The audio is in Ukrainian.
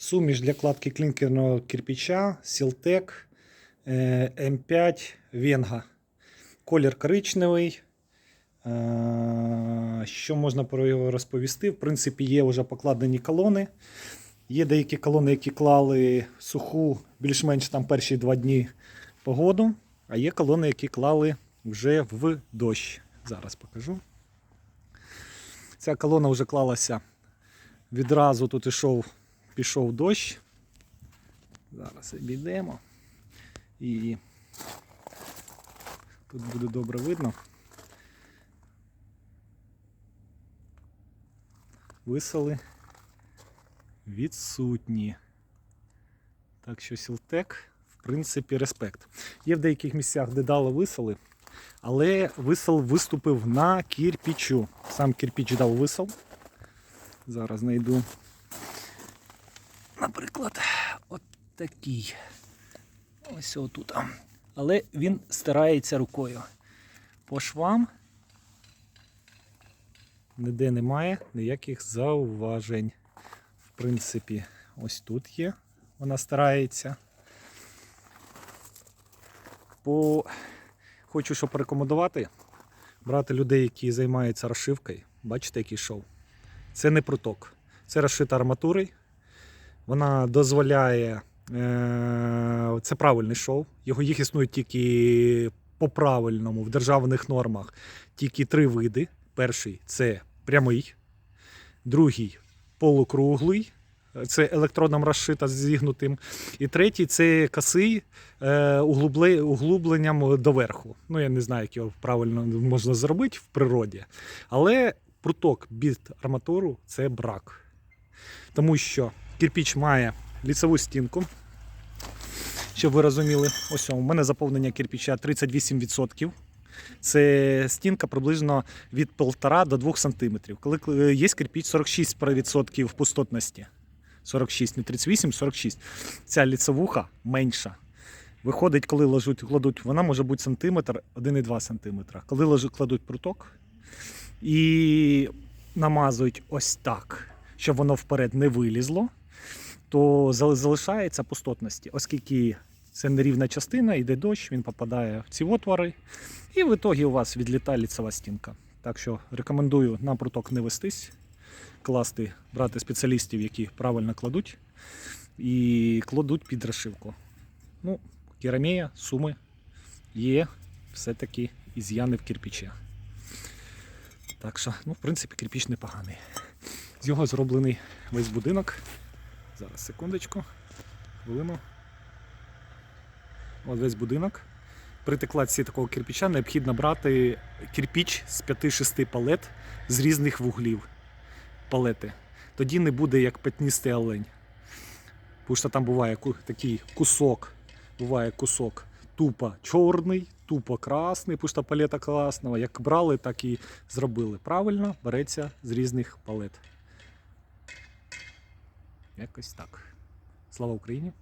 Суміш для кладки клінкерного кирпича Сілтек М5 Венга. Колір коричневий. Е, Що можна про його розповісти? В принципі, є вже покладені колони. Є деякі колони, які клали суху більш-менш там перші два дні погоду, а є колони, які клали вже в дощ. Зараз покажу. Ця колона вже клалася відразу тут ішов, пішов дощ. Зараз обійдемо. І тут буде добре видно. Висели відсутні. Так що Сілтек, в принципі, респект. Є в деяких місцях, де дали висели, але висел виступив на кірпічу. Сам кірпіч дав висел. Зараз знайду. Наприклад, от такий. Ось отут. Але він стирається рукою. По швам ніде немає ніяких зауважень. В принципі, ось тут є. Вона старається. По... Хочу що порекомендувати. Брати людей, які займаються розшивкою. Бачите, який шов. Це не проток. Це розшита арматурою. Вона дозволяє. е, Це правильний шов. Його їх існує тільки по правильному в державних нормах. Тільки три види. Перший це прямий, другий полукруглий. Це електроном розшита зігнутим. І третій це косий е, углубле- углубленням доверху. Ну, я не знаю, як його правильно можна зробити в природі. Але пруток під арматуру це брак. Тому що кирпіч має ліцеву стінку. Щоб ви розуміли, ось у мене заповнення кирпича 38%. Це стінка приблизно від 1,5 до 2 см. Коли е, є кирпіч 46% пустотності. 46, не 38, 46. Ця ліцевуха менша. Виходить, коли ложуть, кладуть, вона може бути сантиметр, 1,2 см. Коли ложуть, кладуть пруток і намазують ось так, щоб воно вперед не вилізло, то залишається пустотності, оскільки це нерівна частина, йде дощ, він попадає в ці отвори, і в ітогі у вас відлітає ліцева стінка. Так що рекомендую на пруток не вестись, класти, брати спеціалістів, які правильно кладуть, і кладуть під розшивку. Ну, керамія, суми є все-таки із'яни в кирпичі. Так що, ну, в принципі, кирпіч непоганий. З його зроблений весь будинок. Зараз, секундочку, хвилину. От весь будинок. При текладці такого кирпича необхідно брати кирпіч з 5-6 палет з різних вуглів палети. Тоді не буде як пятністий олень. Тому що там буває такий кусок, буває кусок тупо чорний, тупо красний, тому палета класного. Як брали, так і зробили. Правильно береться з різних палет. Якось так. Слава Україні!